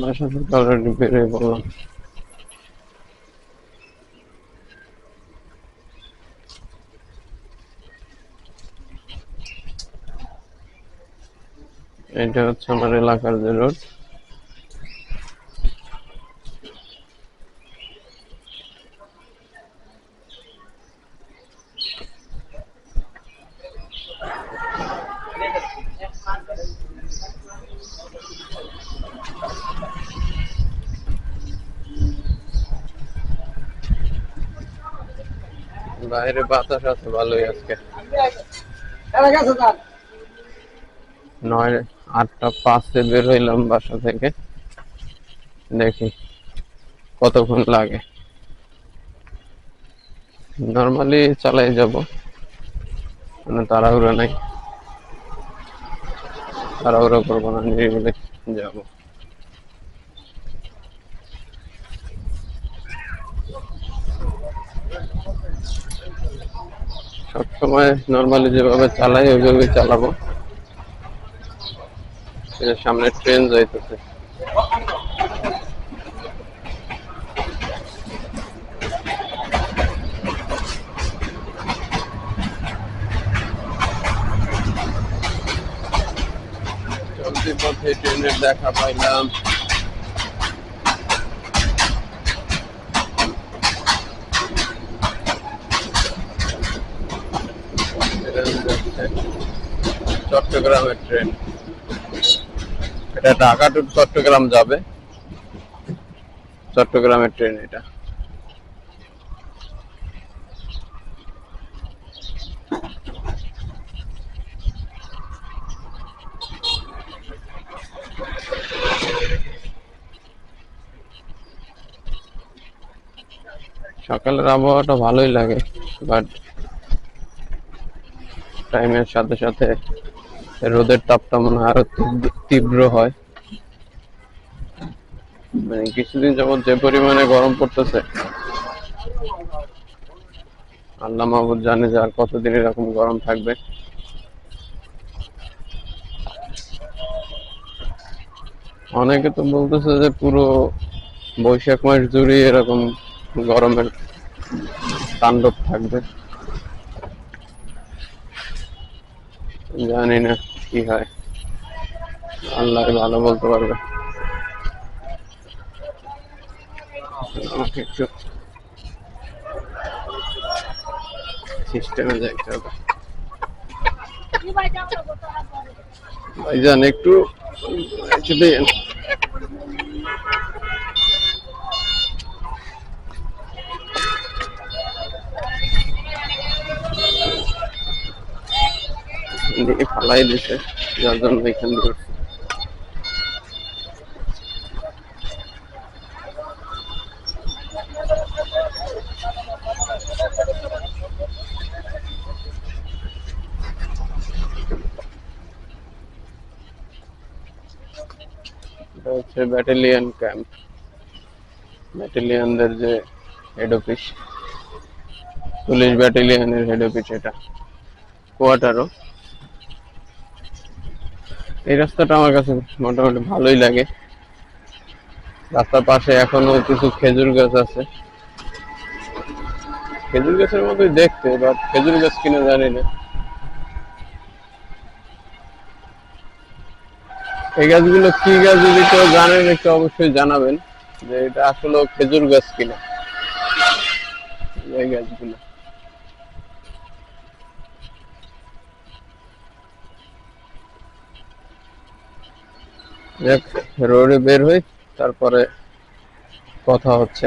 বাসা থেকে অলরেডি এটা হচ্ছে আমার এলাকার যে রোড বাইরে বাতাস আছে, ভালোই আজকে। নয়, আটটা পাঁচে বের হইলাম বাসা থেকে। দেখি কতক্ষণ লাগে। নর্মালি চালাই যাব। মানে তাড়াহুড়ো নাই। তাড়াহুড়ো করব না নিরিবিলি যাব। সবসময় নর্মালি যেভাবে চালাই ওইভাবে চালাবো। সামনে ট্রেন যাইতেছে। চলতি পথে ট্রেনের দেখা পাইলাম। চট্টগ্রামের ট্রেন। এটা ঢাকা টু চট্টগ্রাম যাবে। চট্টগ্রামের ট্রেন এটা। সকালের আবহাওয়াটা ভালোই লাগে বাট টাইমের সাথে সাথে রোদের তাপটা মনে হয় আরও তীব্র- হয়। মানে কিছুদিন যেমন যে পরিমাণে গরম পড়তেছে, আল্লাহ মাহবুদ জানে যে আর কতদিন এরকম গরম থাকবে। অনেকে তো বলতেছে যে পুরো বৈশাখ মাস জুড়ে এরকম গরমের তাণ্ডব থাকবে। জানি না কি হয়। আল্লাহ ভালো বলতে পারবে। আমাকে একটু সিস্টেমে যাইতে হবে। ভাইজান, একটু একটু দিয়ে ফালাই দিছে, যার জন্য এখান উঠছি। এটা হচ্ছে ব্যাটালিয়ন ক্যাম্প ব্যাটালিয়নদের যে হেড অফিস পুলিশ ব্যাটালিয়নের হেড অফিস এটা কোয়ার্টারও এই রাস্তাটা আমার কাছে মোটামুটি ভালোই লাগে। রাস্তার পাশে এখনও কিছু খেজুর গাছ আছে। খেজুর গাছের মতোই দেখতে, বাট খেজুর গাছ কিনা জানি না। এই গাছগুলো কি গাছ যদি কেউ জানেন একটু অবশ্যই জানাবেন যে এটা আসলে খেজুর গাছ কিনা। এই গাছগুলো। রোডে বের হই তারপরে কথা হচ্ছে।